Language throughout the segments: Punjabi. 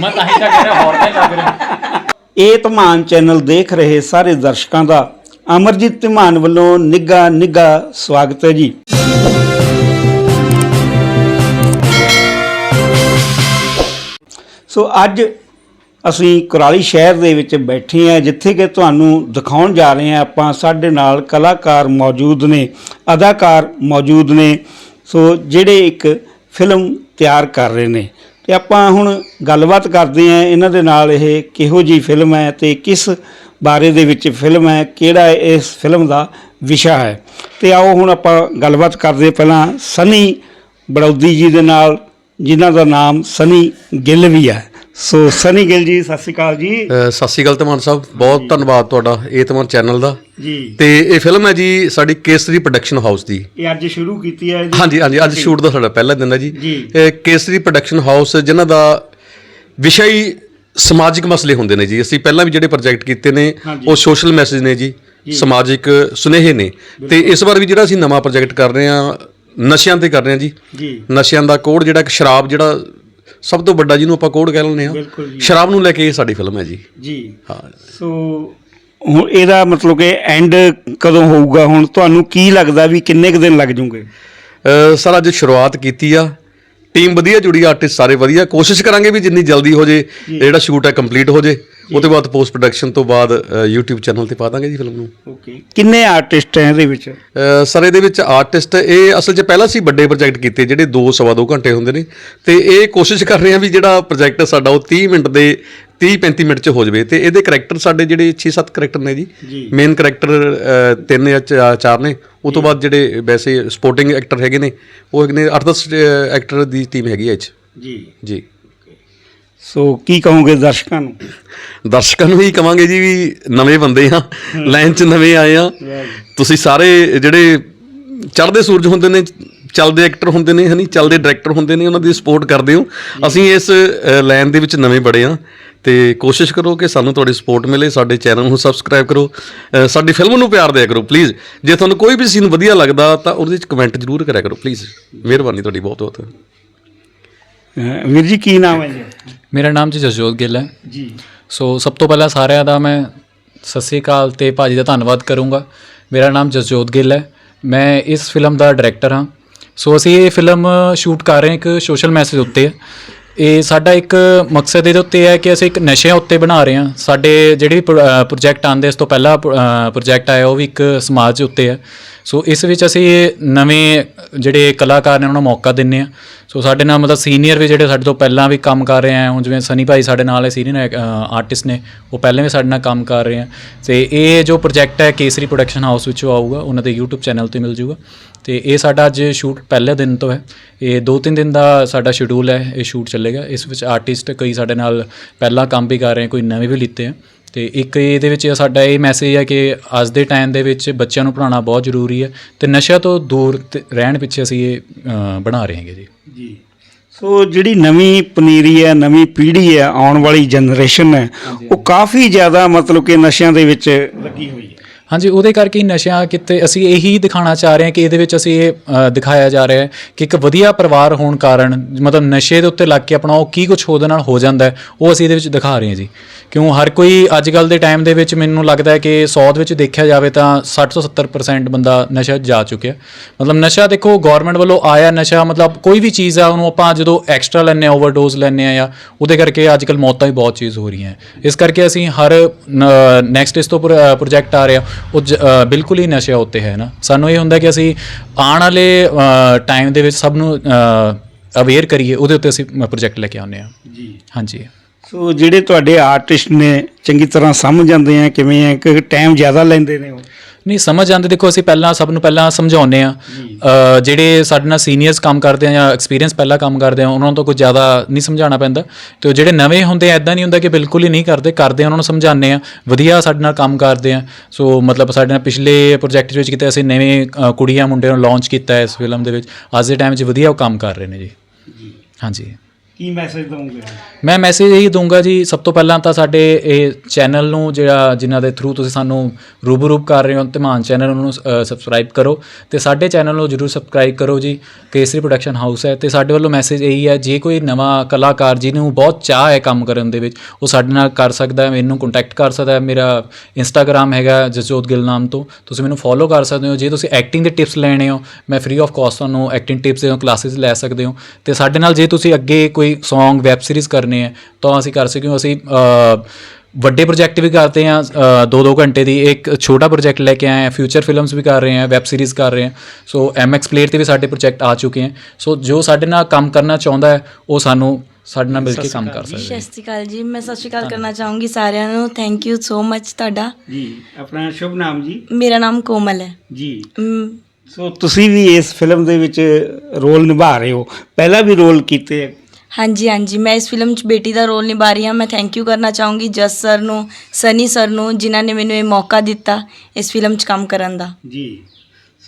ਮੈਂ ਤਾਂ ਹੀ ਤਾਂ ਕਹਿ ਰਿਹਾ, ਹੋਰ ਤਾਂ ਹੀ ਲੱਗ ਰਿਹਾ। ਇਹ ਧਮਾਨ ਚੈਨਲ ਦੇਖ ਰਹੇ ਸਾਰੇ ਦਰਸ਼ਕਾਂ ਦਾ ਅਮਰਜੀਤ ਧਮਾਨ ਵੱਲੋਂ ਨਿੱਘਾ ਨਿੱਘਾ ਸਵਾਗਤ ਹੈ ਜੀ। ਸੋ ਅੱਜ ਅਸੀਂ ਕੁਰਾਲੀ ਸ਼ਹਿਰ ਦੇ ਵਿੱਚ ਬੈਠੇ ਹਾਂ, ਜਿੱਥੇ ਕਿ ਤੁਹਾਨੂੰ ਦਿਖਾਉਣ ਜਾ ਰਹੇ ਹਾਂ ਆਪਾਂ। ਸਾਡੇ ਨਾਲ ਕਲਾਕਾਰ ਮੌਜੂਦ ਨੇ, ਅਦਾਕਾਰ ਮੌਜੂਦ ਨੇ। ਸੋ ਜਿਹੜੇ ਇੱਕ ਫਿਲਮ ਤਿਆਰ ਕਰ ਰਹੇ ਨੇ। ਤੇ ਆਪਾਂ ਹੁਣ ਗੱਲਬਾਤ ਕਰਦੇ ਹਾਂ ਇਹਨਾਂ ਦੇ ਨਾਲ ਇਹ ਕਿਹੋ ਜੀ ਫਿਲਮ ਹੈ ਤੇ ਕਿਸ ਬਾਰੇ ਦੇ ਵਿੱਚ ਫਿਲਮ ਹੈ ਕਿਹੜਾ ਇਸ ਫਿਲਮ ਦਾ ਵਿਸ਼ਾ ਹੈ। ਤੇ ਆਓ ਹੁਣ ਆਪਾਂ ਗੱਲਬਾਤ ਕਰਦੇ ਪਹਿਲਾਂ ਸਨੀ ਬੜੌਦੀ ਜੀ ਦੇ ਨਾਲ ਜਿਨ੍ਹਾਂ ਦਾ ਨਾਮ ਸਨੀ ਗਿੱਲ ਵੀ ਹੈ। ਸੋ ਸਨੀ ਗਿੱਲ ਜੀ ਸਤਿ ਸ਼੍ਰੀ ਅਕਾਲ ਜੀ। ਸਤਿ ਸ਼੍ਰੀ ਅਕਾਲ ਧਮਾਨ ਸਾਹਿਬ ਬਹੁਤ ਧੰਨਵਾਦ ਤੁਹਾਡਾ ਇਹ ਧਮਾਨ ਚੈਨਲ ਦਾ। ਜੀ। ਤੇ ਇਹ ਫਿਲਮ ਹੈ ਜੀ ਸਾਡੀ ਕੇਸਰੀ ਪ੍ਰੋਡਕਸ਼ਨ ਹਾਊਸ ਦੀ। ਇਹ ਅੱਜ ਸ਼ੁਰੂ ਕੀਤੀ ਹੈ ਇਹਦੀ- ਹਾਂਜੀ ਹਾਂਜੀ ਅੱਜ ਸ਼ੂਟ ਦਾ ਸਾਡਾ ਪਹਿਲਾ ਦਿਨ ਹੈ ਜੀ। ਇਹ ਕੇਸਰੀ ਪ੍ਰੋਡਕਸ਼ਨ ਹਾਊਸ ਜਿਨ੍ਹਾਂ ਦਾ ਵਿਸ਼ਾ ਹੀ ਸਮਾਜਿਕ ਮਸਲੇ ਹੁੰਦੇ ਨੇ ਜੀ। ਅਸੀਂ ਪਹਿਲਾਂ ਵੀ ਜਿਹੜੇ ਪ੍ਰੋਜੈਕਟ ਕੀਤੇ ਨੇ। ਉਹ ਸੋਸ਼ਲ ਮੈਸੇਜ ਨੇ ਜੀ ਸਮਾਜਿਕ ਸੁਨੇਹੇ ਨੇ। ਤੇ ਇਸ ਵਾਰ ਵੀ ਜਿਹੜਾ ਅਸੀਂ ਨਵਾਂ ਪ੍ਰੋਜੈਕਟ ਕਰ ਰਹੇ ਹਾਂ ਨਸ਼ਿਆਂ ਤੇ ਕਰ ਰਹੇ ਹਾਂ ਜੀ। ਜੀ। ਨਸ਼ਿਆਂ ਦਾ ਕੋਡ ਜਿਹੜਾ ਕਿ ਸ਼ਰਾਬ ਜਿਹੜਾ ਸਭ ਤੋਂ ਵੱਡਾ ਜਿਹਨੂੰ ਆਪਾਂ ਕੋਡ ਕਹਿ ਲੈਂਦੇ। ਹਾਂ। ਸ਼ਰਾਬ ਨੂੰ ਲੈ ਕੇ ਇਹ ਸਾਡੀ ਫਿਲਮ ਹੈ ਜੀ। ਜੀ। ਹਾਂ। ਸੋ ਹੁਣ ਇਹਦਾ ਮਤਲਬ ਕਿ ਐਂਡ ਕਦੋਂ ਹੋਊਗਾ? ਹੁਣ ਤੁਹਾਨੂੰ ਕੀ ਲੱਗਦਾ ਵੀ ਕਿੰਨੇ ਕੁ ਦਿਨ ਲੱਗ ਜੂਗੇ ਸਰ ਅੱਜ ਸ਼ੁਰੂਆਤ ਕੀਤੀ ਆ। ਟੀਮ ਵਧੀਆ ਜੁੜੀ ਆਰਟਿਸਟ ਸਾਰੇ ਵਧੀਆ। ਕੋਸ਼ਿਸ਼ ਕਰਾਂਗੇ ਵੀ ਜਿੰਨੀ ਜਲਦੀ ਹੋ ਜੇ ਜਿਹੜਾ ਸ਼ੂਟ ਹੈ ਕੰਪਲੀਟ ਹੋ ਜੇ। ਉਹ ਤੋਂ ਬਾਅਦ ਪੋਸਟ ਪ੍ਰੋਡਕਸ਼ਨ ਤੋਂ ਬਾਅਦ YouTube ਚੈਨਲ ਤੇ ਪਾ ਦਾਂਗੇ ਜੀ ਫਿਲਮ ਨੂੰ। ਓਕੇ ਕਿੰਨੇ ਆਰਟਿਸਟ ਹੈ ਇਹਦੇ ਵਿੱਚ? ਸਰ ਇਹਦੇ ਵਿੱਚ ਆਰਟਿਸਟ ਇਹ ਅਸਲ 'ਚ ਪਹਿਲਾਂ ਸੀ ਵੱਡੇ ਪ੍ਰੋਜੈਕਟ ਕੀਤੇ ਜਿਹੜੇ 2 ਸਵਾ 2 ਘੰਟੇ ਹੁੰਦੇ ਨੇ। ਤੇ ਇਹ ਕੋਸ਼ਿਸ਼ ਕਰ ਰਹੇ ਹਾਂ ਵੀ ਜਿਹੜਾ ਪ੍ਰੋਜੈਕਟ ਸਾਡਾ ਉਹ 30 ਮਿੰਟ ਦੇ 30 35 ਮਿੰਟ 'ਚ ਹੋ ਜਾਵੇ ਤੇ ਇਹਦੇ ਕਰੈਕਟਰ ਸਾਡੇ ਜਿਹੜੇ 6-7 ਕਰੈਕਟਰ ਨੇ ਜੀ। ਮੇਨ ਕਰੈਕਟਰ ਤਿੰਨ ਜਾਂ ਚਾ- ਚਾਰ ਨੇ। ਉਹ ਤੋਂ ਬਾਅਦ ਜਿਹੜੇ ਵੈਸੇ ਸਪੋਰਟਿੰਗ ਐਕਟਰ ਹੈਗੇ ਨੇ ਉਹ ਹੈਗੇ ਨੇ 8-10 ਐਕਟਰ ਦੀ ਟੀਮ ਹੈਗੀ ਹੈ ਇਹ 'ਚ। ਜੀ। ਜੀ। ਸੋ ਕੀ ਕਹੋਗੇ ਦਰਸ਼ਕਾਂ ਨੂੰ? ਦਰਸ਼ਕਾਂ ਨੂੰ ਹੀ ਕਵਾਂਗੇ ਜੀ ਵੀ ਨਵੇਂ ਬੰਦੇ ਆ ਲਾਈਨ 'ਚ ਨਵੇਂ ਆਏ ਆ। ਤੁਸੀਂ ਸਾਰੇ ਜਿਹੜੇ ਚੜ੍ਹਦੇ ਸੂਰਜ ਹੁੰਦੇ ਨੇ ਚੱਲਦੇ ਐਕਟਰ ਹੁੰਦੇ ਨੇ ਹਨੀ? ਚੱਲਦੇ ਡਾਇਰੈਕਟਰ ਹੁੰਦੇ ਨੇ ਉਹਨਾਂ ਦੀ ਸਪੋਰਟ ਕਰਦੇ ਹੋ। ਅਸੀਂ ਇਸ ਲਾਈਨ ਦੇ ਵਿੱਚ ਨਵੇਂ ਬੜੇ ਆ ਤੇ ਕੋਸ਼ਿਸ਼ ਕਰੋ ਕਿ ਸਾਨੂੰ ਤੁਹਾਡੀ ਸਪੋਰਟ ਮਿਲੇ ਸਾਡੇ ਚੈਨਲ ਨੂੰ ਸਬਸਕ੍ਰਾਈਬ ਕਰੋ। ਸਾਡੀ ਫਿਲਮ ਨੂੰ ਪਿਆਰ ਦਿਆ ਕਰੋ ਪਲੀਜ਼ ਜੇ ਤੁਹਾਨੂੰ ਕੋਈ ਵੀ ਸੀਨ ਵਧੀਆ ਲੱਗਦਾ ਤਾਂ ਉਹਦੇ ਵਿੱਚ ਕਮੈਂਟ ਜ਼ਰੂਰ ਕਰਿਆ ਕਰੋ ਪਲੀਜ਼ ਮਿਹਰਬਾਨੀ ਤੁਹਾਡੀ ਬਹੁਤ ਬਹੁਤ। ਵੀਰ ਜੀ ਕੀ ਨਾਮ ਹੈ ਜੀ? ਮੇਰਾ ਨਾਮ ਜੀ ਜਸਜੋਤ ਗਿੱਲ ਹੈ। ਜੀ। ਸੋ ਸਭ ਤੋਂ ਪਹਿਲਾਂ ਸਾਰਿਆਂ ਦਾ ਮੈਂ ਸਤਿ ਸ੍ਰੀ ਅਕਾਲ ਤੇ ਭਾਜੀ ਦਾ ਧੰਨਵਾਦ ਕਰੂੰਗਾ। ਮੇਰਾ ਨਾਮ ਜਸਜੋਤ ਗਿੱਲ ਹੈ। ਮੈਂ ਇਸ ਫਿਲਮ ਦਾ ਡਾਇਰੈਕਟਰ ਹਾਂ। ਸੋ ਅਸੀਂ ਇਹ ਫਿਲਮ ਸ਼ੂਟ ਕਰ ਰਹੇ ਹਾਂ ਇੱਕ ਸੋਸ਼ਲ ਮੈਸੇਜ ਉੱਤੇ। ਇਹ ਸਾਡਾ ਇੱਕ ਮਕਸਦ ਇਹਦੇ ਉੱਤੇ ਹੈ ਕਿ ਅਸੀਂ ਇੱਕ ਨਸ਼ਿਆਂ ਉੱਤੇ ਬਣਾ ਰਹੇ ਹਾਂ। ਸਾਡੇ ਜਿਹੜੇ ਪ੍ਰੋਜੈਕਟ ਆਂਦੇ ਇਸ ਤੋਂ ਪਹਿਲਾ ਪ੍ਰੋਜੈਕਟ ਆਇਆ, ਉਹ ਵੀ ਇੱਕ ਸਮਾਜ ਉੱਤੇ ਹੈ। ਸੋ ਇਸ ਵਿੱਚ ਅਸੀਂ ਨਵੇਂ ਜਿਹੜੇ ਕਲਾਕਾਰ ਨੇ, ਉਹਨਾਂ ਨੂੰ ਮੌਕਾ ਦਿੰਨੇ ਆ ਸੋ ਸਾਡੇ ਨਾਲ ਮਤਲਬ ਸੀਨੀਅਰ ਵੀ ਜਿਹੜੇ ਸਾਡੇ ਤੋਂ ਪਹਿਲਾਂ ਵੀ ਕੰਮ ਕਰ ਰਹੇ ਆ ਹੁਣ ਜਿਵੇਂ ਸਨੀ ਭਾਈ ਸਾਡੇ ਨਾਲ ਹੈ ਸੀਨੀਅਰ ਆਰਟਿਸਟ ਨੇ, ਉਹ ਪਹਿਲਾਂ ਵੀ ਸਾਡੇ ਨਾਲ ਕੰਮ ਕਰ ਰਹੇ ਆ ਤੇ ਇਹ ਜੋ ਪ੍ਰੋਜੈਕਟ ਹੈ ਕੇਸਰੀ ਪ੍ਰੋਡਕਸ਼ਨ ਹਾਊਸ ਵਿੱਚੋਂ ਆਊਗਾ, ਉਹਨਾਂ ਦੇ YouTube ਚੈਨਲ ਤੇ ਮਿਲ ਜੂਗਾ। ਤੇ ਇਹ ਸਾਡਾ ਅੱਜ ਸ਼ੂਟ ਪਹਿਲੇ ਦਿਨ ਤੋਂ ਹੈ। ਇਹ 2-3 ਦਿਨ ਦਾ ਸਾਡਾ ਸ਼ਡਿਊਲ ਹੈ ਇਹ ਸ਼ੂਟ ਚੱਲੇਗਾ। ਇਸ ਵਿੱਚ ਆਰਟਿਸਟ ਕਈ ਸਾਡੇ ਨਾਲ ਪਹਿਲਾਂ ਕੰਮ ਵੀ ਕਰ ਰਹੇ ਕੋਈ ਨਵੇਂ ਵੀ ਲਿੱਤੇ ਆ। ਤੇ ਇੱਕ ਇਹਦੇ ਵਿੱਚ ਸਾਡਾ ਇਹ ਮੈਸੇਜ ਹੈ ਕਿ ਅੱਜ ਦੇ ਟਾਈਮ ਦੇ ਵਿੱਚ ਬੱਚਿਆਂ ਨੂੰ ਪੜ੍ਹਾਉਣਾ ਬਹੁਤ ਜ਼ਰੂਰੀ ਹੈ ਤੇ ਨਸ਼ਾ ਤੋਂ ਦੂਰ ਰਹਿਣ ਪਿੱਛੇ ਅਸੀਂ ਇਹ ਬਣਾ ਰਹੇ ਹਾਂਗੇ ਜੀ। ਜੀ। ਸੋ ਜਿਹੜੀ ਨਵੀਂ ਪਨੀਰੀ ਹੈ ਨਵੀਂ ਪੀੜ੍ਹੀ ਹੈ ਆਉਣ ਵਾਲੀ ਜਨਰੇਸ਼ਨ ਹੈ ਉਹ ਕਾਫੀ ਜ਼ਿਆਦਾ ਮਤਲਬ ਕਿ ਨਸ਼ਿਆਂ ਦੇ ਵਿੱਚ ਲੱਗੀ ਹੋਈ ਹੈ। ਹਾਂਜੀ, ਉਹਦੇ ਕਰਕੇ ਹੀ ਨਸ਼ਿਆਂ ਕਿਤੇ ਅਸੀਂ ਇਹੀ ਦਿਖਾਉਣਾ ਚਾਹ ਰਹੇ ਹਾਂ ਕਿ ਇਹਦੇ ਵਿੱਚ ਅਸੀਂ ਇਹ ਦਿਖਾਇਆ ਜਾ ਰਿਹਾ ਹੈ ਕਿ ਇੱਕ ਵਧੀਆ ਪਰਿਵਾਰ ਹੋਣ ਕਾਰਨ ਮਤਲਬ ਨਸ਼ੇ ਦੇ ਉੱਤੇ ਲੱਗ ਕੇ ਆਪਣਾ ਉਹ ਕੀ ਕੁਝ ਉਹਦੇ ਨਾਲ ਹੋ ਜਾਂਦਾ ਹੈ, ਉਹ ਅਸੀਂ ਇਹਦੇ ਵਿੱਚ ਦਿਖਾ ਰਹੇ ਹਾਂ ਜੀ। ਕਿਉਂ ਹਰ ਕੋਈ ਅੱਜ ਕੱਲ ਦੇ ਟਾਈਮ ਦੇ ਵਿੱਚ ਮੈਨੂੰ ਲੱਗਦਾ ਹੈ ਕਿ 100 ਦੇ ਵਿੱਚ ਦੇਖਿਆ ਜਾਵੇ ਤਾਂ 60 ਤੋਂ 70% ਬੰਦਾ ਨਸ਼ਾ ਜਾ ਚੁੱਕਿਆ। ਮਤਲਬ ਨਸ਼ਾ ਦੇਖੋ ਗਵਰਨਮੈਂਟ ਵੱਲੋਂ ਆਇਆ ਨਸ਼ਾ, ਮਤਲਬ ਕੋਈ ਵੀ ਚੀਜ਼ ਆ, ਉਹਨੂੰ ਆਪਾਂ ਜਦੋਂ ਐਕਸਟਰਾ ਲੈਂਦੇ ਆ ਓਵਰਡੋਜ਼ ਲੈਂਦੇ ਆ ਜਾਂ ਉਹਦੇ ਕਰਕੇ ਅੱਜ ਕੱਲ ਮੌਤਾਂ ਵੀ ਬਹੁਤ ਚੀਜ਼ ਹੋ ਰਹੀਆਂ ਇਸ ਕਰਕੇ ਅਸੀਂ ਹਰ ਨੈਕਸਟ ਇਸ ਤੋਂ ਪ੍ਰੋਜੈਕਟ ਆ ਰਿਹਾ। ਉਹ ਜ- ਅ, ਬਿਲਕੁਲ ਹੀ ਨਸ਼ਾ ਉੱਤੇ ਹੈ ਨਾ। ਸਾਨੂੰ ਇਹ ਹੁੰਦਾ ਕਿ ਅਸੀਂ ਆਉਣ ਵਾਲੇ ਟਾਈਮ ਦੇ ਵਿੱਚ ਸਭ ਨੂੰ ਅਵੇਅਰ ਕਰੀਏ ਉਹਦੇ ਉੱਤੇ ਅਸੀਂ ਪ੍ਰੋਜੈਕਟ ਲੈ ਕੇ ਆਉਂਦੇ ਆ ਜੀ। ਹਾਂਜੀ। ਸੋ ਜਿਹੜੇ ਤੁਹਾਡੇ ਆਰਟਿਸਟ ਨੇ ਚੰਗੀ ਤਰ੍ਹਾਂ ਸਮਝ ਜਾਂਦੇ ਆ ਕਿਵੇਂ ਹੈ ਕਿ ਟਾਈਮ ਜ਼ਿਆਦਾ ਲੈਂਦੇ ਨੇ ਉਹ। ਨਹੀਂ ਸਮਝ ਆਉਂਦੇ ਦੇਖੋ ਅਸੀਂ ਪਹਿਲਾਂ ਸਭ ਨੂੰ ਪਹਿਲਾਂ ਸਮਝਾਉਂਦੇ ਆ ਜਿਹੜੇ ਸਾਡੇ ਨਾਲ ਸੀਨੀਅਰਸ ਕੰਮ ਕਰਦੇ ਆ ਜਾਂ ਐਕਸਪੀਰੀਅੰਸ ਪਹਿਲਾਂ ਕੰਮ ਕਰਦੇ ਆ ਉਹਨਾਂ ਨੂੰ ਤਾਂ ਕੁਝ ਜ਼ਿਆਦਾ ਨਹੀਂ ਸਮਝਾਉਣਾ ਪੈਂਦਾ। ਤੇ ਉਹ ਜਿਹੜੇ ਨਵੇਂ ਹੁੰਦੇ ਆ ਐਦਾਂ ਨਹੀਂ ਹੁੰਦਾ ਕਿ ਬਿਲਕੁਲ ਹੀ ਨਹੀਂ ਕਰਦੇ ਕਰਦੇ ਉਹਨਾਂ ਨੂੰ ਸਮਝਾਉਂਦੇ ਆ। ਵਧੀਆ ਸਾਡੇ ਨਾਲ ਕੰਮ ਕਰਦੇ ਆ। ਸੋ ਮਤਲਬ ਸਾਡੇ ਨਾਲ ਪਿਛਲੇ ਪ੍ਰੋਜੈਕਟ ਵਿੱਚ ਕਿਤੇ ਅਸੀਂ ਨਵੇਂ ਕੁੜੀਆਂ ਮੁੰਡਿਆਂ ਨੂੰ ਲਾਂਚ ਕੀਤਾ ਹੈ ਇਸ ਫਿਲਮ ਦੇ ਵਿੱਚ ਅੱਜ ਦੇ ਟਾਈਮ 'ਚ ਵਧੀਆ ਉਹ ਕੰਮ ਕਰ ਰਹੇ ਨੇ ਜੀ। ਹਾਂਜੀ। ਕੀ ਮੈਸੇਜ ਦਵੋਗੇ? ਮੈਂ ਮੈਸੇਜ ਇਹੀ ਦਊਂਗਾ ਜੀ, ਸਭ ਤੋਂ ਪਹਿਲਾਂ ਤਾਂ ਸਾਡੇ ਇਹ ਚੈਨਲ ਨੂੰ ਜਿਹੜਾ ਜਿਨ੍ਹਾਂ ਦੇ ਥਰੂ ਤੁਸੀਂ ਸਾਨੂੰ ਰੂਬਰੂਬ ਕਰ ਰਹੇ ਹੋ, ਧਮਾਨ ਚੈਨਲ ਨੂੰ ਸਬਸਕ੍ਰਾਈਬ ਕਰੋ ਤੇ ਸਾਡੇ ਚੈਨਲ ਨੂੰ ਜਰੂਰ ਸਬਸਕ੍ਰਾਈਬ ਕਰੋ ਜੀ, ਕੇਸਰੀ ਪ੍ਰੋਡਕਸ਼ਨ ਹਾਊਸ ਹੈ ਤੇ ਸਾਡੇ ਵੱਲੋਂ ਮੈਸੇਜ ਇਹੀ ਹੈ, ਜੇ ਕੋਈ ਨਵਾਂ ਕਲਾਕਾਰ ਜਿਹਨੂੰ ਬਹੁਤ ਚਾਹ ਹੈ ਕੰਮ ਕਰਨ ਦੇ ਵਿੱਚ, ਉਹ ਸਾਡੇ ਨਾਲ ਕਰ ਸਕਦਾ ਹੈ ਮੈਨੂੰ ਕੰਟੈਕਟ ਕਰ ਸਕਦਾ ਹੈ, ਮੇਰਾ ਇੰਸਟਾਗ੍ਰam ਹੈਗਾ ਜਸਜੋਤ ਗਿੱਲ ਨਾਮ ਤੋਂ, ਤੁਸੀਂ ਮੈਨੂੰ ਫੋਲੋ ਕਰ ਸਕਦੇ ਹੋ, ਜੇ ਤੁਸੀਂ ਐਕਟਿੰਗ ਦੇ ਟਿਪਸ ਲੈਣੇ ਹੋ, ਮੈਂ ਫ੍ਰੀ ਆਫ ਕਾਸਟ ਤੁਹਾਨੂੰ ਐਕਟਿੰਗ ਟਿਪਸ ਦੇ ਕਲਾਸਿਸ ਲੈ ਸਕਦੇ ਹੋ, ਤੇ ਸਾਡੇ ਨਾਲ ਜੇ ਤੁਸੀਂ ਅੱਗੇ ਕੋਈ Song ਵੈਬ ਸੀਰੀਜ਼ ਕਰਨੇ ਹੈ ਤਾਂ ਅਸੀਂ ਕਰ ਸਕਦੇ ਹਾਂ ਅਸੀਂ ਵੱਡੇ ਪ੍ਰੋਜੈਕਟ ਵੀ ਕਰਦੇ ਹਾਂ 2-2 ਘੰਟੇ ਦੀ ਇੱਕ ਛੋਟਾ ਪ੍ਰੋਜੈਕਟ ਲੈ ਕੇ ਆਏ ਹਾਂ ਫਿਊਚਰ ਫਿਲਮਸ ਵੀ ਕਰ ਰਹੇ ਹਾਂ ਵੈਬ ਸੀਰੀਜ਼ ਕਰ ਰਹੇ ਹਾਂ ਸੋ ਐਮਐਕਸ ਪਲੇਅਰ ਤੇ ਵੀ ਸਾਡੇ ਪ੍ਰੋਜੈਕਟ ਆ ਚੁੱਕੇ ਹਨ ਸੋ ਜੋ ਸਾਡੇ ਨਾਲ ਕੰਮ ਕਰਨਾ ਚਾਹੁੰਦਾ ਹੈ ਉਹ ਸਾਨੂੰ ਸਾਡੇ ਨਾਲ ਮਿਲ ਕੇ ਕੰਮ ਕਰ ਸਕਦਾ ਹੈ ਸਤਿ ਸ਼੍ਰੀ ਅਕਾਲ ਜੀ ਮੈਂ ਸਤਿ ਸ਼੍ਰੀ ਅਕਾਲ ਕਰਨਾ ਚਾਹੂੰਗੀ ਸਾਰਿਆਂ ਨੂੰ ਥੈਂਕ ਯੂ ਸੋ ਮੱਚ ਤੁਹਾਡਾ। ਜੀ ਆਪਣਾ ਸ਼ੁਭ ਨਾਮ ਜੀ? ਮੇਰਾ ਨਾਮ ਕੋਮਲ ਹੈ। ਜੀ। ਸੋ ਤੁਸੀਂ ਵੀ ਇਸ ਫਿਲਮ ਦੇ ਵਿੱਚ ਰੋਲ ਨਿਭਾ ਰਹੇ ਹੋ। ਪਹਿਲਾਂ ਵੀ ਰੋਲ ਕੀਤੇ ਹੈ ਹਾਂਜੀ ਹਾਂਜੀ। ਮੈਂ ਇਸ ਫਿਲਮ 'ਚ ਬੇਟੀ ਦਾ ਰੋਲ ਨਿਭਾ ਰਹੀ ਹਾਂ। ਮੈਂ ਥੈਂਕ ਯੂ ਕਰਨਾ ਚਾਹੂੰਗੀ ਜਸ ਸਰ ਨੂੰ ਸਨੀ ਸਰ ਨੂੰ ਜਿਨ੍ਹਾਂ ਨੇ ਮੈਨੂੰ ਇਹ ਮੌਕਾ ਦਿੱਤਾ ਇਸ ਫਿਲਮ 'ਚ ਕੰਮ ਕਰਨ ਦਾ। ਜੀ।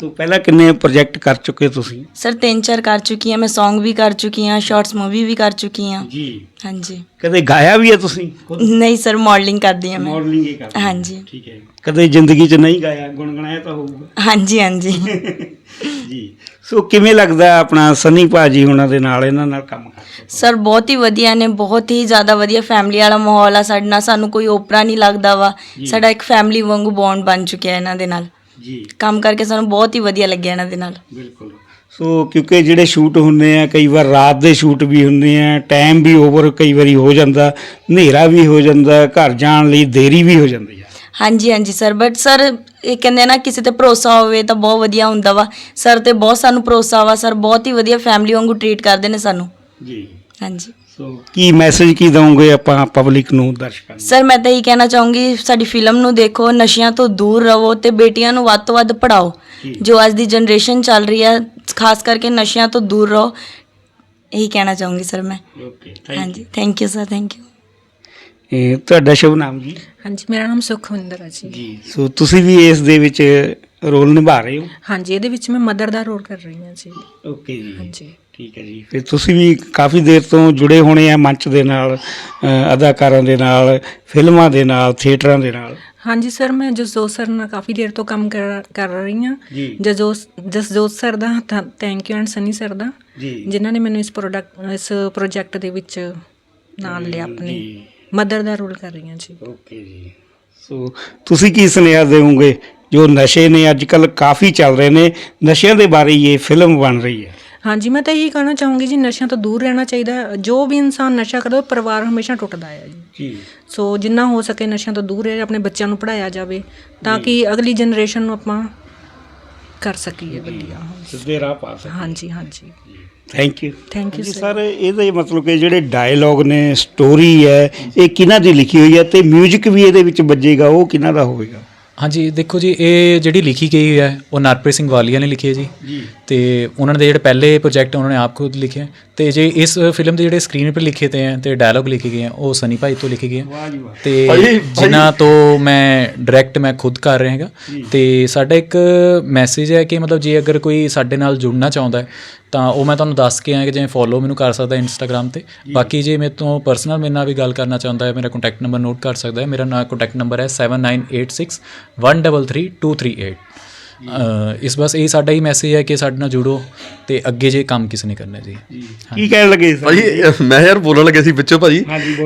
ਸੋ ਪਹਿਲਾਂ ਕਿੰਨੇ ਪ੍ਰੋਜੈਕਟ ਕਰ ਚੁੱਕੇ ਤੁਸੀਂ? ਸਰ ਤਿੰਨ ਚਾਰ ਕਰ ਚੁੱਕੀ ਹਾਂ। ਮੈਂ Song ਵੀ ਕਰ ਚੁੱਕੀ ਹਾਂ ਸ਼ਾਰਟਸ ਮੂਵੀ ਵੀ ਕਰ ਚੁੱਕੀ ਹਾਂ। ਜੀ। ਹਾਂਜੀ। ਕਦੇ ਗਾਇਆ ਵੀ ਹੈ ਤੁਸੀਂ? ਨਹੀਂ ਸਰ ਮਾਡਲਿੰਗ ਕਰਦੀ ਹਾਂ ਮੈਂ। ਮਾਡਲਿੰਗ ਹੀ ਕਰਦੇ ਹੋ। ਹਾਂਜੀ। ਠੀਕ ਹੈ। ਕਦੇ ਜ਼ਿੰਦਗੀ 'ਚ ਨਹੀਂ ਗਾਇਆ? ਗੁੰਗਣਾਇਆ ਤਾਂ ਹੋਊਗਾ। ਹਾਂਜੀ ਹਾਂਜੀ। ਜੀ। ਸੋ ਕਿਵੇਂ ਲੱਗਦਾ ਆਪਣਾ ਸਨੀ ਭਾਜੀ ਉਹਨਾਂ ਦੇ ਨਾਲ ਇਹਨਾਂ ਨਾਲ ਕੰਮ ਕਰਕੇ ਸਰ ਬਹੁਤ ਹੀ ਵਧੀਆ ਨੇ ਬਹੁਤ ਹੀ ਜ਼ਿਆਦਾ ਵਧੀਆ ਫੈਮਿਲੀ ਵਾਲਾ ਮਾਹੌਲ ਆ ਸਾਡੇ ਨਾਲ ਸਾਨੂੰ ਕੋਈ ਓਪਰਾ ਨਹੀਂ ਲੱਗਦਾ ਵਾ। ਸਾਡਾ ਇੱਕ ਫੈਮਿਲੀ ਵਾਂਗੂ ਬੌਂਡ ਬਣ ਚੁੱਕਿਆ ਇਹਨਾਂ ਦੇ ਨਾਲ। ਜੀ। ਕੰਮ ਕਰਕੇ ਸਾਨੂੰ ਬਹੁਤ ਹੀ ਵਧੀਆ ਲੱਗਿਆ ਇਹਨਾਂ ਦੇ ਨਾਲ। ਬਿਲਕੁਲ। ਸੋ ਕਿਉਂਕਿ ਜਿਹੜੇ ਸ਼ੂਟ ਹੁੰਦੇ ਆ ਕਈ ਵਾਰ ਰਾਤ ਦੇ ਸ਼ੂਟ ਵੀ ਹੁੰਦੇ ਆ ਟਾਈਮ ਵੀ ਓਵਰ ਕਈ ਵਾਰੀ ਹੋ ਜਾਂਦਾ ਹਨੇਰਾ ਵੀ ਹੋ ਜਾਂਦਾ ਘਰ ਜਾਣ ਲਈ ਦੇਰੀ ਵੀ ਹੋ ਜਾਂਦੀ ਆ। ਹਾਂਜੀ ਹਾਂਜੀ ਸਰ ਬਟ ਸਰ ਇਹ ਕਹਿੰਦੇ ਆ ਨਾ ਕਿਸੇ ਤੇ ਭਰੋਸਾ ਹੋਵੇ ਤਾਂ ਬਹੁਤ ਵਧੀਆ ਹੁੰਦਾ ਵਾ। ਸਰ ਤੇ ਬਹੁਤ ਸਾਨੂੰ ਭਰੋਸਾ ਵਾ ਸਰ ਬਹੁਤ ਹੀ ਵਧੀਆ ਫੈਮਿਲੀ ਵਾਂਗੂ ਟਰੀਟ ਕਰਦੇ ਨੇ ਸਾਨੂੰ। ਜੀ। ਹਾਂਜੀ। ਸੋ ਕੀ ਮੈਸੇਜ ਕੀ ਦਵੋਗੇ ਆਪਾਂ ਪਬਲਿਕ ਨੂੰ ਦਰਸ਼ਕਾਂ ਨੂੰ? ਸਰ ਮੈਂ ਤਾਂ ਇਹੀ ਕਹਿਣਾ ਚਾਹੂੰਗੀ ਸਾਡੀ ਫਿਲਮ ਨੂੰ ਦੇਖੋ ਨਸ਼ਿਆਂ ਤੋਂ ਦੂਰ ਰਹੋ ਤੇ ਬੇਟੀਆਂ ਨੂੰ ਵੱਧ ਤੋਂ ਵੱਧ ਪੜਾਓ ਜੀ। ਜੋ ਅੱਜ ਦੀ ਜਨਰੇਸ਼ਨ ਚੱਲ ਰਹੀ ਹੈ ਖਾਸ ਕਰਕੇ ਨਸ਼ਿਆਂ ਤੋਂ ਦੂਰ ਰਹੋ। ਇਹੀ ਕਹਿਣਾ ਚਾਹੂੰਗੀ ਸਰ ਮੈਂ। ਓਕੇ ਹਾਂਜੀ thank you sir thank you ਇਹ ਤੁਹਾਡਾ ਸ਼ੁਭ ਨਾਮ ਜੀ? ਹਾਂਜੀ ਮੇਰਾ ਨਾਮ ਸੁਖਵਿੰਦਰ ਹੈ ਜੀ। ਜੀ ਸੋ ਤੁਸੀਂ ਵੀ ਇਸ ਦੇ ਵਿੱਚ ਰੋਲ ਨਿਭਾ ਰਹੇ ਹੋ? ਹਾਂਜੀ ਇਹਦੇ ਵਿੱਚ ਮੈਂ ਮਦਰ ਦਾ ਰੋਲ ਕਰ ਰਹੀ ਹਾਂ ਜੀ। ਓਕੇ ਜੀ। ਹਾਂਜੀ। ਠੀਕ ਹੈ ਜੀ। ਫਿਰ ਤੁਸੀਂ ਵੀ ਕਾਫੀ ਦੇਰ ਤੋਂ ਜੁੜੇ ਹੋਣੇ ਆ ਮੰਚ ਦੇ ਨਾਲ ਅ, ਅਦਾਕਾਰਾਂ ਦੇ ਨਾਲ ਫਿਲਮਾਂ ਦੇ ਨਾਲ ਥੀਏਟਰਾਂ ਦੇ ਨਾਲ। ਹਾਂਜੀ ਸਰ ਮੈਂ ਜਸਜੋਤ ਸਰ ਨਾਲ ਕਾਫੀ ਦੇਰ ਤੋਂ ਕੰਮ ਕਰ ਕਰ ਰਹੀ ਹਾਂ। ਜੀ। Jasjot Jasjot sir the thank you and Sunny sir ਦਾ। ਜੀ। ਜਿਨ੍ਹਾਂ ਨੇ ਮੈਨੂੰ ਇਸ ਪ੍ਰੋਡਕਟ ਇਸ ਪ੍ਰੋਜੈਕਟ ਦੇ ਵਿੱਚ ਨਾਲ ਲਿਆ ਆਪਣੇ। ਜੀ। ਮਦਰ ਦਾ ਰੋਲ ਕਰ ਰਹੀ ਹਾਂ ਜੀ। ਓਕੇ ਜੀ। ਸੋ ਤੁਸੀਂ ਕੀ ਸੁਨੇਹਾ ਦੇਵੋਗੇ? ਜੋ ਨਸ਼ੇ ਨੇ ਅੱਜ ਕੱਲ ਕਾਫੀ ਚੱਲ ਰਹੇ ਨੇ ਨਸ਼ਿਆਂ ਦੇ ਬਾਰੇ ਇਹ ਫਿਲਮ ਬਣ ਰਹੀ ਹੈ। ਹਾਂਜੀ ਮੈਂ ਤਾਂ ਇਹੀ ਕਹਿਣਾ ਚਾਹੂੰਗੀ ਜੀ ਨਸ਼ਿਆਂ ਤੋਂ ਦੂਰ ਰਹਿਣਾ ਚਾਹੀਦਾ ਹੈ। ਜੋ ਵੀ ਇਨਸਾਨ ਨਸ਼ਾ ਕਰਦਾ ਉਹ ਪਰਿਵਾਰ ਹਮੇਸ਼ਾ ਟੁੱਟਦਾ ਹੈ ਜੀ। ਜੀ। ਸੋ ਜਿੰਨਾ ਹੋ ਸਕੇ ਨਸ਼ਿਆਂ ਤੋਂ ਦੂਰ ਰਹੇ ਆਪਣੇ ਬੱਚਿਆਂ ਨੂੰ ਪੜਾਇਆ ਜਾਵੇ ਤਾਂ ਕਿ ਅਗਲੀ ਜਨਰੇਸ਼ਨ ਨੂੰ ਆਪਾਂ ਕਰ ਸਕੀਏ ਵਧੀਆ ਸਿੱਧੇ ਰਾਹ ਪਾ ਸਕਦੇ। ਹਾਂਜੀ ਹਾਂਜੀ। ਥੈਂਕ ਯੂ ਥੈਂਕ ਯੂ ਜੀ ਸਰ ਸਰ ਇਹਦੇ ਮਤਲਬ ਕਿ ਜਿਹੜੇ ਡਾਇਲੌਗ ਨੇ ਸਟੋਰੀ ਹੈ ਇਹ ਕਿਹਨਾਂ ਦੀ ਲਿਖੀ ਹੋਈ ਹੈ ਤੇ 뮤직 ਵੀ ਇਹਦੇ ਵਿੱਚ ਵੱਜੇਗਾ ਉਹ ਕਿਹਨਾਂ ਦਾ ਹੋਵੇਗਾ? ਹਾਂਜੀ ਦੇਖੋ ਜੀ ਇਹ ਜਿਹੜੀ ਲਿਖੀ ਗਈ ਹੈ ਉਹ ਨਰਪ੍ਰੀਤ ਸਿੰਘ ਵਾਲੀਆ ਨੇ ਲਿਖੀ ਹੈ ਜੀ। ਤੇ ਉਹਨਾਂ ਦੇ ਜਿਹੜੇ ਪਹਿਲੇ ਪ੍ਰੋਜੈਕਟ ਉਹਨਾਂ ਨੇ ਆਪ ਖੁਦ ਲਿਖੇ ਤੇ ਜੇ ਇਸ ਫਿਲਮ ਦੇ ਜਿਹੜੇ ਸਕਰੀਨ ਪਰ ਲਿਖੇ ਤੇ ਹੈ ਤੇ ਡਾਇਲੌਗ ਲਿਖੇ ਗਏ ਹੈ ਉਹ ਸਨੀ ਭਾਈ ਤੋਂ ਲਿਖੇ ਗਏ ਹੈ। ਤੇ ਜਿਨ੍ਹਾਂ ਤੋਂ ਮੈਂ ਡਾਇਰੈਕਟ ਮੈਂ ਖੁਦ ਕਰ ਰਿਹਾ ਹੈਗਾ। ਤੇ ਸਾਡਾ ਇੱਕ ਮੈਸੇਜ ਹੈ ਕਿ ਮਤਲਬ ਜੇ ਅਗਰ ਕੋਈ ਸਾਡੇ ਨਾਲ ਜੁੜਨਾ ਚਾਹੁੰਦਾ ਹੈ ਤਾਂ ਉਹ ਮੈਂ ਤੁਹਾਨੂੰ ਦੱਸ ਕੇ ਆਇਆ ਕਿ ਜਿਵੇਂ ਫੋਲੋ ਮੈਨੂੰ ਕਰ ਸਕਦਾ ਇੰਸਟਾਗ੍ਰam ਤੇ। ਬਾਕੀ ਜੇ ਮੇਰੇ ਤੋਂ ਪਰਸਨਲ ਮੇਰੇ ਨਾਲ ਵੀ ਗੱਲ ਕਰਨਾ ਚਾਹੁੰਦਾ ਹੈ ਮੇਰਾ ਕੰਟੈਕਟ ਨੰਬਰ ਨੋਟ ਕਰ ਸਕਦਾ ਹੈ। ਮੇਰਾ ਨਾ ਕੰਟੈਕਟ ਨੰਬਰ ਹੈ 7986133238 ਅ, ਇਸ ਬਸ ਇਹ ਸਾਡਾ ਹੀ ਮੈਸੇਜ ਹੈ ਕਿ ਸਾਡੇ ਨਾਲ ਜੁੜੋ ਤੇ ਅੱਗੇ ਜੇ ਕੰਮ ਕਿਸ ਨੇ ਕਰਨਾ ਜੀ। ਕੀ ਕਹਿਣ ਲੱਗੇ ਸਰ ਭਾਜੀ ਮੈਂ ਯਾਰ ਬੋਲਣ ਲੱਗਿਆ ਸੀ ਵਿੱਚੋਂ ਭਾਜੀ।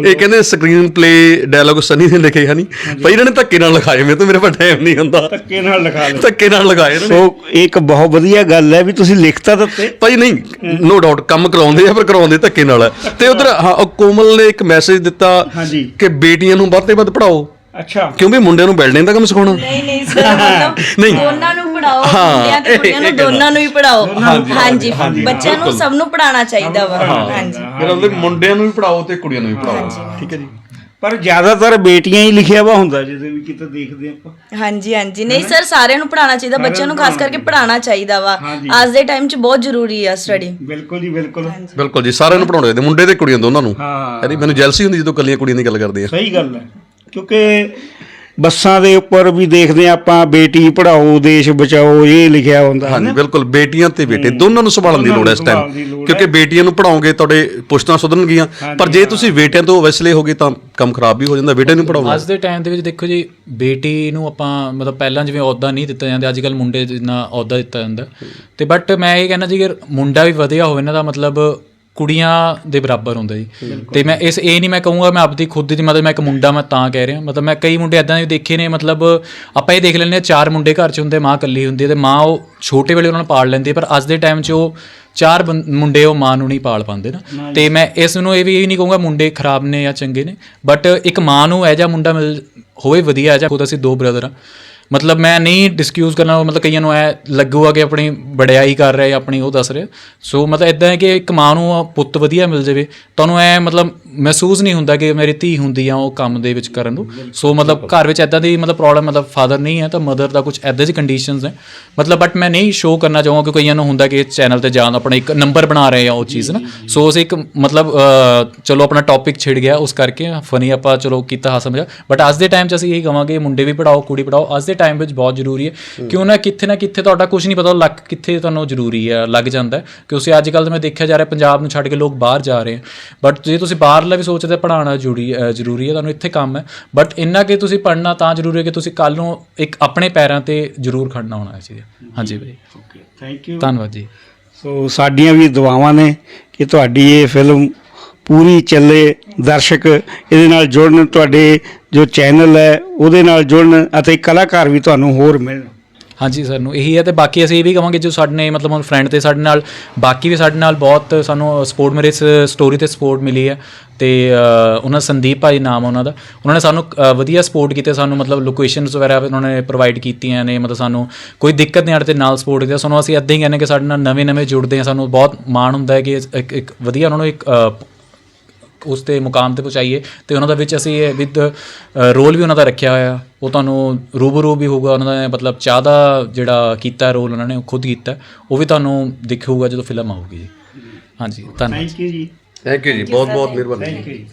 ਇਹ ਕਹਿੰਦੇ ਸਕਰੀਨ ਪਲੇ ਡਾਇਲੌਗ ਸਨੀ ਨੇ ਲਿਖੇ ਹਨੀ ਭਾਈ ਇਹਨਾਂ ਨੇ ਧੱਕੇ ਨਾਲ ਲਿਖਾਏ ਮੇਰੇ ਤੋਂ ਮੇਰੇ ਕੋਲ ਟਾਈਮ ਨਹੀਂ ਹੁੰਦਾ। ਧੱਕੇ ਨਾਲ ਲਿਖਾ ਲਓ। ਧੱਕੇ ਨਾਲ ਲਗਾਏ ਇਹਨਾਂ ਨੇ। ਸੋ ਇੱਕ ਬਹੁਤ ਵਧੀਆ ਗੱਲ ਹੈ ਵੀ ਤੁਸੀਂ ਲਿਖ ਤਾਂ ਦਿੱਤੇ ਭਾਈ ਨਹੀਂ ਨੋ ਡਾਊਟ ਕੰਮ ਕਰਾਉਂਦੇ ਆ ਪਰ ਕਰਾਉਂਦੇ ਧੱਕੇ ਨਾਲ। ਤੇ ਉਧਰ ਕੋਮਲ ਨੇ ਇੱਕ ਮੈਸੇਜ ਦਿੱਤਾ ਹਾਂਜੀ। ਕਿ ਬੇਟੀਆਂ ਨੂੰ ਵੱਧ ਤੋਂ ਵੱਧ ਪੜਾਓ ਅੱਛਾ। ਕਿਉਂਕਿ ਮੁੰਡਿਆਂ ਨੂੰ ਬਿਲਡਿੰਗ ਦਾ ਕੰਮ ਸਿਖਾਉਣਾ। ਨਹੀਂ ਨਹੀਂ ਸਰ ਮਤਲਬ ਨਹੀਂ। ਦੋਨਾਂ ਨੂੰ ਪੜਾਓ ਹਾਂ, ਮੁੰਡਿਆਂ ਤੇ ਇਹ- ਕੁੜੀਆਂ ਨੂੰ ਇਹ ਗੱਲ ਦੋਨਾਂ ਨੂੰ ਹੀ ਪੜਾਓ। ਹਾਂਜੀ, ਹਾਂਜੀ। ਹਾਂਜੀ, ਬੱਚਿਆਂ ਨੂੰ ਸਭ ਨੂੰ ਪੜਾਉਣਾ ਚਾਹੀਦਾ ਵਾ। ਹਾਂਜੀ। ਮੇਰਾ ਉਹਦੇ ਮੁੰਡਿਆਂ ਨੂੰ ਵੀ ਪੜਾਓ ਤੇ ਕੁੜੀਆਂ ਨੂੰ ਵੀ ਪੜਾਓ। ਠੀਕ ਹੈ ਜੀ। ਪਰ ਜ਼ਿਆਦਾਤਰ ਬੇਟੀਆਂ ਹੀ ਲਿਖਿਆ ਵਾ ਹੁੰਦਾ ਜਦੋਂ ਵੀ ਕਿਤੇ ਦੇਖਦੇ ਆਪਾਂ। ਹਾਂਜੀ ਹਾਂਜੀ। ਨਹੀਂ ਸਰ ਸਾਰਿਆਂ ਨੂੰ ਪੜਾਉਣਾ ਚਾਹੀਦਾ। ਬੱਚਿਆਂ ਨੂੰ ਖਾਸ ਕਰਕੇ ਪੜਾਉਣਾ ਚਾਹੀਦਾ ਵਾ। ਹਾਂਜੀ। ਅੱਜ ਦੇ ਟਾਈਮ 'ਚ ਬਹੁਤ ਜ਼ਰੂਰੀ ਆ ਸਟੱਡੀ ਬਿਲਕੁਲ ਜੀ ਬਿਲਕੁਲ। ਬਿਲਕੁਲ ਜੀ ਸਾਰਿਆਂ ਨੂੰ ਪੜਾਉਣੇ ਚਾਹੀਦੇ। ਮੁੰਡੇ ਤੇ ਕੁੜੀਆਂ ਦੋਨਾਂ ਨੂੰ। ਹਾਂ। ਯਾਨੀ ਮੈਨੂੰ ਜੈਲਸੀ ਹੁੰਦੀ ਜਦੋਂ ਕੱਲੀਆਂ ਕੁੜੀਆਂ ਦੀ ਗੱਲ ਕਰਦੇ ਆ। ਸਹੀ ਗੱਲ ਹੈ। ਕਿਉਂਕਿ ਬੱਸਾਂ ਦੇ ਉੱਪਰ ਵੀ ਦੇਖਦੇ ਹਾਂ ਆਪਾਂ ਬੇਟੀ ਪੜਾਓ ਦੇਸ਼ ਬਚਾਓ ਇਹ ਲਿਖਿਆ ਹੁੰਦਾ ਹੈ ਹਾਂਜੀ ਬਿਲਕੁਲ ਬੇਟੀਆਂ ਤੇ ਬੇਟੇ ਦੋਨਾਂ ਨੂੰ ਸੰਭਾਲਣ ਦੀ ਲੋੜ ਹੈ ਇਸ ਟਾਈਮ। ਕਿਉਂਕਿ ਬੇਟੀਆਂ ਨੂੰ ਪੜਾਓਗੇ ਤੁਹਾਡੇ ਪੁਸ਼ਤਾਂ ਸੁਧਰਨਗੀਆਂ। ਪਰ ਜੇ। ਤੁਸੀਂ ਬੇਟਿਆਂ ਤੋਂ ਵੈਸਲੇ ਹੋਗੇ ਤਾਂ ਕੰਮ ਖਰਾਬ ਵੀ ਹੋ ਜਾਂਦਾ ਬੇਟੇ ਨੂੰ ਪੜਾਓਗੇ ਅੱਜ ਦੇ ਟਾਈਮ ਦੇ ਵਿੱਚ ਦੇਖੋ ਜੀ ਬੇਟੀ ਨੂੰ ਆਪਾਂ ਮਤਲਬ ਪਹਿਲਾਂ ਜਿਵੇਂ ਅਹੁਦਾ ਨਹੀਂ ਦਿੱਤਾ ਜਾਂਦਾ ਅੱਜ ਕੱਲ ਮੁੰਡੇ ਜਿੰਨਾ ਅਹੁਦਾ ਦਿੱਤਾ ਜਾਂਦਾ। ਤੇ ਬਟ ਮੈਂ ਇਹ ਕਹਿੰਦਾ ਜੀ ਕਿ ਮੁੰਡਾ ਵੀ ਵਧੀਆ ਹੋਵੇ ਨਾ ਦਾ ਮਤਲਬ ਕੁੜੀਆਂ ਦੇ ਬਰਾਬਰ ਹੁੰਦਾ ਜੀ। ਤੇ ਮੈਂ ਇਸ ਇਹ ਨਹੀਂ ਮੈਂ ਕਹੂੰਗਾ ਮੈਂ ਆਪਦੀ ਖੁਦ ਦੀ ਮਤਲਬ ਮੈਂ ਇੱਕ ਮੁੰਡਾ ਮੈਂ ਤਾਂ ਕਹਿ ਰਿਹਾ। ਮਤਲਬ ਮੈਂ ਕਈ ਮੁੰਡੇ ਐਦਾਂ ਦੇ ਦੇਖੇ ਨੇ ਮਤਲਬ ਆਪਾਂ ਇਹ ਦੇਖ ਲੈਂਦੇ ਹਾਂ ਚਾਰ ਮੁੰਡੇ ਘਰ 'ਚ ਹੁੰਦੇ ਮਾਂ ਇਕੱਲੀ ਹੁੰਦੀ ਹੈ ਤੇ ਮਾਂ ਉਹ ਛੋਟੇ ਵੇਲੇ ਉਹਨਾਂ ਨੂੰ ਪਾਲ ਲੈਂਦੀ ਹੈ ਪਰ ਅੱਜ ਦੇ ਟਾਈਮ 'ਚ ਉਹ ਚਾਰ ਮੁੰਡੇ ਉਹ ਮਾਂ ਨੂੰ ਨਹੀਂ ਪਾਲ ਪਾਉਂਦੇ ਨਾ। ਤੇ ਮੈਂ ਇਸ ਨੂੰ ਇਹ ਵੀ ਨਹੀਂ ਕਹੂੰਗਾ ਮੁੰਡੇ ਖਰਾਬ ਨੇ ਜਾਂ ਚੰਗੇ ਨੇ ਬਟ ਇੱਕ ਮਾਂ ਨੂੰ ਜਿਹਾ ਮੁੰਡਾ ਮਿਲ ਹੋਵੇ ਵਧੀਆ ਹੈ ਜਾਂ ਖੁਦ ਅਸੀਂ ਦੋ ਬ੍ਰਦਰ ਆ ਮਤਲਬ ਮੈਂ ਨਹੀਂ ਡਿਸਕਿਊਜ਼ ਕਰਨਾ, ਮਤਲਬ ਕਈਆਂ ਨੂੰ ਐ ਲੱਗੂਗਾ ਕਿ ਆਪਣੀ ਵਡਿਆਈ ਕਰ ਰਿਹਾ ਜਾਂ ਆਪਣੀ ਉਹ ਦੱਸ ਰਿਹਾ। ਸੋ ਮਤਲਬ ਇਦਾਂ ਹੈ ਕਿ ਇੱਕ ਮਾਂ ਨੂੰ ਪੁੱਤ ਵਧੀਆ ਮਿਲ ਜਾਵੇ, ਤੁਹਾਨੂੰ ਐ ਮਤਲਬ ਮਹਿਸੂਸ ਨਹੀਂ ਹੁੰਦਾ ਕਿ ਮੇਰੀ ਧੀ ਹੁੰਦੀ ਆ ਉਹ ਕੰਮ ਦੇ ਵਿੱਚ ਕਰਨ ਨੂੰ। ਸੋ ਮਤਲਬ ਘਰ ਵਿੱਚ ਇਦਾਂ ਦੀ ਮਤਲਬ ਪ੍ਰੋਬਲਮ ਮਤਲਬ ਫਾਦਰ ਨਹੀਂ ਹੈ ਤਾਂ ਮਦਰ ਦਾ ਕੁਝ ਐਦਾਂ ਦੀ ਕੰਡੀਸ਼ਨਸ ਹੈ ਮਤਲਬ ਬਟ ਮੈਂ ਨਹੀਂ ਸ਼ੋਅ ਕਰਨਾ ਚਾਹੂੰਗਾ ਕਿ ਕਈਆਂ ਨੂੰ ਹੁੰਦਾ ਕਿ ਇਸ ਚੈਨਲ ਤੇ ਜਾਣ, ਆਪਣਾ ਇੱਕ ਨੰਬਰ ਬਣਾ ਰਹੇ ਆ ਉਹ ਚੀਜ਼ ਨਾ। ਸੋ ਅਸੀਂ ਇੱਕ ਮਤਲਬ ਚਲੋ ਆਪਣਾ ਟੌਪਿਕ ਛਿੜ ਗਿਆ, ਉਸ ਕਰਕੇ ਫਨੀ ਆਪਾਂ ਚਲੋ ਕੀਤਾ ਹਾ ਮਜ਼ਾ ਬਟ ਅੱਜ ਦੇ ਟਾਈਮ 'ਚ ਅਸੀਂ ਇਹੀ ਕਹਾਂਗੇ ਮੁੰਡੇ ਵੀ ਪੜਾਓ ਕੁੜੀ ਪੜਾਓ ਅੱਜ ਦੇ ਟਾਈਮ ਵਿੱਚ ਬਹੁਤ ਜ਼ਰੂਰੀ ਹੈ। ਕਿਉਂ ਨਾ ਕਿੱਥੇ ਨਾ ਕਿੱਥੇ ਤੁਹਾਡਾ ਕੁਝ ਨਹੀਂ ਪਤਾ ਲੱਕ ਕਿੱਥੇ ਤੁਹਾਨੂੰ ਜ਼ਰੂਰੀ ਹੈ ਲੱਗ ਜਾਂਦਾ ਕਿਉਂਕਿ ਅੱਜ ਕੱਲ੍ਹ ਮੈਂ ਦੇਖਿਆ ਜਾ ਰਿਹਾ ਪੰਜਾਬ ਨੂੰ ਛੱਡ ਕੇ ਲੋਕ ਬਾਹਰ ਜਾ ਰਹੇ ਬਟ ਜੇ ਤੁਸੀਂ ਬਾਹਰਲਾ ਵੀ ਸੋਚਦੇ ਪੜਾਉਣਾ ਜ਼ਰੂਰੀ ਜ਼ਰੂਰੀ ਹੈ ਤੁਹਾਨੂੰ ਇੱਥੇ ਕੰਮ ਹੈ। ਬਟ ਇੰਨਾ ਕਿ ਤੁਸੀਂ ਪੜ੍ਹਨਾ ਤਾਂ ਜ਼ਰੂਰੀ ਹੈ ਕਿ ਤੁਸੀਂ ਕੱਲ ਨੂੰ ਇੱਕ ਆਪਣੇ ਪੈਰਾਂ ਤੇ ਜ਼ਰੂਰ ਖੜਨਾ ਹੋਣਾ ਚਾਹੀਦਾ ਹਾਂਜੀ ਭਾਈ ਓਕੇ ਥੈਂਕ ਯੂ ਧੰਨਵਾਦ ਜੀ। ਸੋ ਸਾਡੀਆਂ ਵੀ ਦੁਆਵਾਂ ਨੇ ਕਿ ਤੁਹਾਡੀ ਇਹ ਫਿਲਮ ਪੂਰੀ ਚੱਲੇ ਦਰਸ਼ਕ ਇਹਦੇ ਨਾਲ ਜੁੜਨ ਤੁਹਾਡੇ ਜੋ ਚੈਨਲ ਹੈ, ਉਹਦੇ ਨਾਲ ਜੁੜਨ ਅਤੇ ਕਲਾਕਾਰ ਵੀ ਤੁਹਾਨੂੰ ਹੋਰ ਮਿਲਣ। ਹਾਂਜੀ, ਸਾਨੂੰ ਇਹੀ ਹੈ ਤੇ ਬਾਕੀ ਅਸੀਂ ਇਹ ਵੀ ਕਹਾਂਗੇ ਜੋ ਸਾਡੇ ਨੇ ਮਤਲਬ ਹੁਣ ਫਰੈਂਡ ਤੇ ਸਾਡੇ ਨਾਲ, ਬਾਕੀ ਵੀ ਸਾਡੇ ਨਾਲ ਬਹੁਤ ਸਾਨੂੰ ਸਪੋਰਟ ਮੇਰੇ ਇਸ ਸਟੋਰੀ ਤੇ ਸਪੋਰਟ ਮਿਲੀ ਹੈ ਤੇ ਉਹਨਾਂ ਸੰਦੀਪ ਭਾਈ ਨਾਮ ਉਹਨਾਂ ਦਾ, ਉਹਨਾਂ ਨੇ ਸਾਨੂੰ ਵਧੀਆ ਸਪੋਰਟ ਕੀਤਾ, ਸਾਨੂੰ ਮਤਲਬ ਲੋਕੇਸ਼ਨਸ ਵਗੈਰਾ ਉਹਨਾਂ ਨੇ ਪ੍ਰੋਵਾਈਡ ਕੀਤੀਆਂ ਨੇ, ਮਤਲਬ ਸਾਨੂੰ ਕੋਈ ਦਿੱਕਤ ਨਹੀਂ ਆੜ ਤੇ ਨਾਲ ਸਪੋਰਟ ਕੀਤਾ, ਸਾਨੂੰ ਅਸੀਂ ਇਦਾਂ ਹੀ ਕਹਿੰਦੇ ਕਿ ਸਾਡੇ ਨਾਲ ਨਵੇਂ-ਨਵੇਂ ਜੁੜਦੇ ਆ ਸਾਨੂੰ ਬਹੁਤ ਮਾਣ ਹੁੰਦਾ ਹੈ ਕਿ ਇੱਕ ਇੱਕ ਵਧੀਆ ਉਹਨਾਂ ਨੂੰ ਇੱਕ ਉਸ ਤੇ ਮੁਕਾਮ ਤੇ ਪਹੁੰਚਾਈਏ ਤੇ ਉਹਨਾਂ ਦਾ ਵਿੱਚ ਅਸੀਂ ਵਿਦ ਰੋਲ ਵੀ ਉਹਨਾਂ ਦਾ ਰੱਖਿਆ ਹੋਇਆ। ਉਹ ਤੁਹਾਨੂੰ ਰੂਬਰੂ ਵੀ ਹੋਊਗਾ ਉਹਨਾਂ ਦਾ ਮਤਲਬ ਚਾਹ ਦਾ ਜਿਹੜਾ ਕੀਤਾ ਰੋਲ ਉਹਨਾਂ ਨੇ ਉਹ ਖੁਦ ਕੀਤਾ। ਉਹ ਵੀ ਤੁਹਾਨੂੰ ਦਿਖੂਗਾ ਜਦੋਂ ਫਿਲਮ ਆਊਗੀ। ਜੀ ਹਾਂਜੀ ਧੰਨਵਾਦ। ਥੈਂਕ ਯੂ ਜੀ। ਥੈਂਕ ਯੂ ਜੀ ਬਹੁਤ ਬਹੁਤ ਮਿਹਰਬਾਨੀ। ਥੈਂਕ ਯੂ ਜੀ